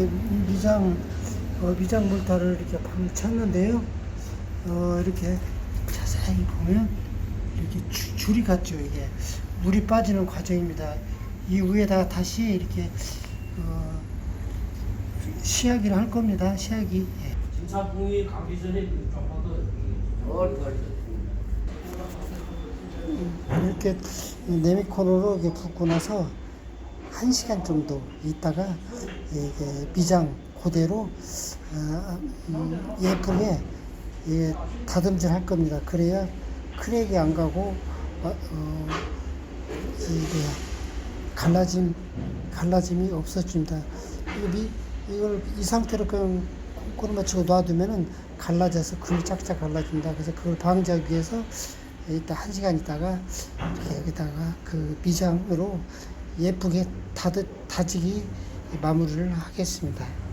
이렇게 미장 어, 미장 물타를 이렇게 방을 쳤는데요. 어, 이렇게 자세히 보면 이렇게 주- 줄이 같죠. 이게 물이 빠지는 과정입니다. 이 위에다가 다시 이렇게 어, 시야기를 할 겁니다. 시야기. 예. 진사풍이 가기 전에 더 이렇게 네미콘으로 이렇게 붓고 나서 한 시간 정도 있다가 이게 미장 그대로 아, 음, 예쁘게 예, 다듬질 할 겁니다. 그래야 크랙이 안 가고 어, 어, 이게 갈라짐 갈라짐이 없어집니다. 이걸 이 상태로 그냥 콩코로 맞추고 놔두면은 갈라져서 금이 짝짝 갈라집니다. 그래서 그걸 방지하기 위해서 이따 한 시간 있다가 이렇게 여기다가 그 미장으로 예쁘게 다드, 다지기 마무리를 하겠습니다.